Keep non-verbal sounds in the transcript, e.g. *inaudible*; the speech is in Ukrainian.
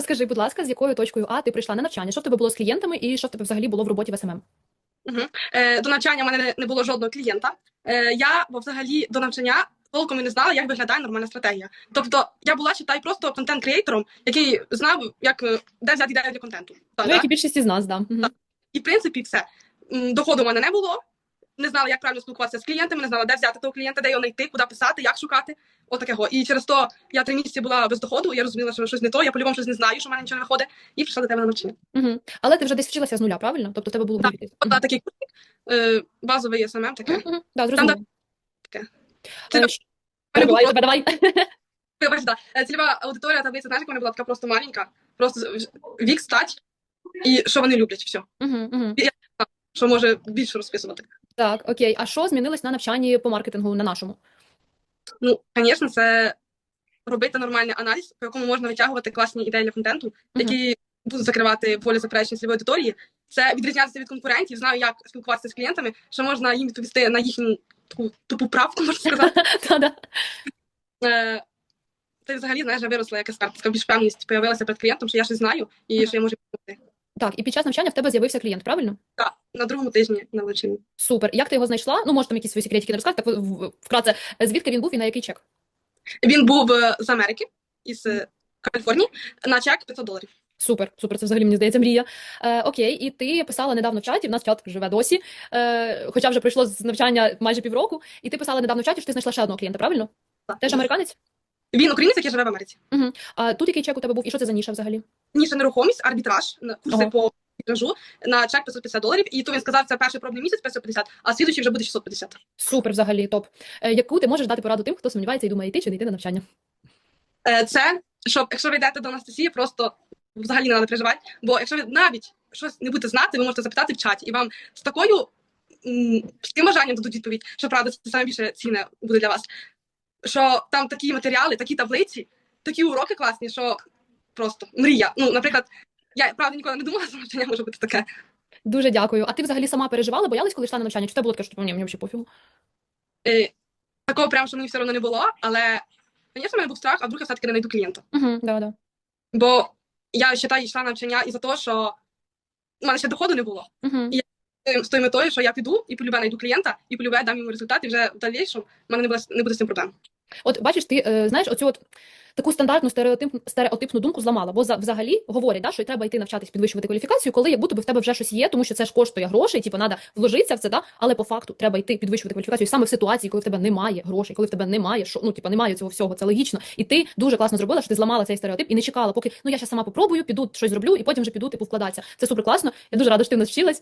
Скажи, будь ласка, з якою точкою А ти прийшла на навчання? Що в тебе було з клієнтами і що в тебе взагалі було в роботі в СММ? Угу. Е, до навчання в мене не- було жодного клієнта. Е, я бо взагалі до навчання толком і не знала, як виглядає нормальна стратегія. Тобто я була читай просто контент-креатором, який знав, як е, де взяти ідею для контенту. Ну, да? як і більшість із нас, да. Мгм. І в принципі все. Доходу в мене не було. Не знала, як правильно спілкуватися з клієнтами, не знала, де взяти того клієнта, де його знайти, куди писати, як шукати. Отакого. І через то я три місяці була без доходу, я розуміла, що щось не то, я по-любому щось не знаю, що в мене нічого не виходить, і прийшла до тебе на навчання. Мгм. Але ти вже десь вчилася з нуля, правильно? Тобто тебе було Так. От такий е, базовий СММ таке. Мгм, мгм. Да, зрозуміло. таке. Е, Це Давай, було- тебе давай. Вибач, да. Е, Цільова аудиторія таблиця, знаєш, вона була така просто маленька, просто вік, стать, і що вони люблять, все. Мгм, мгм. Що може більше розписувати. Так, окей. А що змінилось на навчанні по маркетингу на нашому? Ну, звісно, це робити нормальний аналіз, по якому можна витягувати класні ідеї для контенту, які будуть закривати поле заперечень цільової аудиторії. Це відрізнятися від конкурентів, знаю, як спілкуватися з клієнтами, що можна їм відповісти на їхню таку тупу правку, *laughs* можна сказати. *laughs* Е, Це взагалі знаєш, я виросла як експерт, така більш певність появилася перед клієнтом, що я щось знаю і що я можу допомогти. Так, і під час навчання в тебе з'явився клієнт, правильно? Так, на другому тижні на навчанні. Супер. Як ти його знайшла? Ну, може, там якісь свої секретики не розказати, так вкратце, звідки він був і на який чек? Він був е, з Америки, із е, Каліфорнії, на чек 500 доларів. Супер, супер, це взагалі мені здається мрія. Е, окей, і ти писала недавно в чаті, в нас чат живе досі, е, хоча вже пройшло з навчання майже півроку, і ти писала недавно в чаті, що ти знайшла ще одного клієнта, правильно? Так. Теж американець? Він українець, який живе в Америці. А тут який чек у тебе був, і що це за ніша взагалі? Ніша нерухомість, арбітраж, на- курси Ага. по арбітражу на чек 550 доларів. І то він сказав, це перший пробний місяць 550, а слідуючий вже буде 650. Супер, взагалі, топ. Е, яку ти можеш дати пораду тим, хто сумнівається і думає йти чи не йти на навчання? Е, Це, щоб якщо ви йдете до Анастасії, просто взагалі не треба переживати. Бо якщо ви навіть щось не будете знати, ви можете запитати в чаті, і вам з такою з таким бажанням дадуть відповідь, що правда це найбільше цінне буде для вас. Що там такі матеріали, такі таблиці, такі уроки класні, що просто мрія. Ну, наприклад, я правда ніколи не думала, *laughs* що навчання може бути таке. Дуже дякую. А ти взагалі сама переживала, боялась, коли йшла на навчання? Чи це було таке, що типу, ні, мені взагалі пофігу? Е, Такого прям, що мені все одно не було, але, звісно, в мене був страх, а вдруг я все-таки не знайду клієнта. Угу, да, да. Бо я вважаю, йшла на навчання із-за того, що в мене ще доходу не було. Угу. І я З тою метою, що я піду і полюбе знайду клієнта, і полюбе дам йому результат, і вже в дальнішому в мене не буде, не буде з цим проблем. От бачиш, ти е, знаєш оцю от таку стандартну стереотип, стереотипну думку зламала, бо за, взагалі говорять, да, що треба йти навчатись підвищувати кваліфікацію, коли як будто би в тебе вже щось є, тому що це ж коштує грошей, типу, треба вложитися в це, да, але по факту треба йти підвищувати кваліфікацію саме в ситуації, коли в тебе немає грошей, коли в тебе немає що, ну, типу, немає цього всього, це логічно. І ти дуже класно зробила, що ти зламала цей стереотип і не чекала, поки ну я ще сама попробую, піду щось зроблю, і потім вже піду типу вкладатися. Це супер класно. Я дуже рада, що ти в.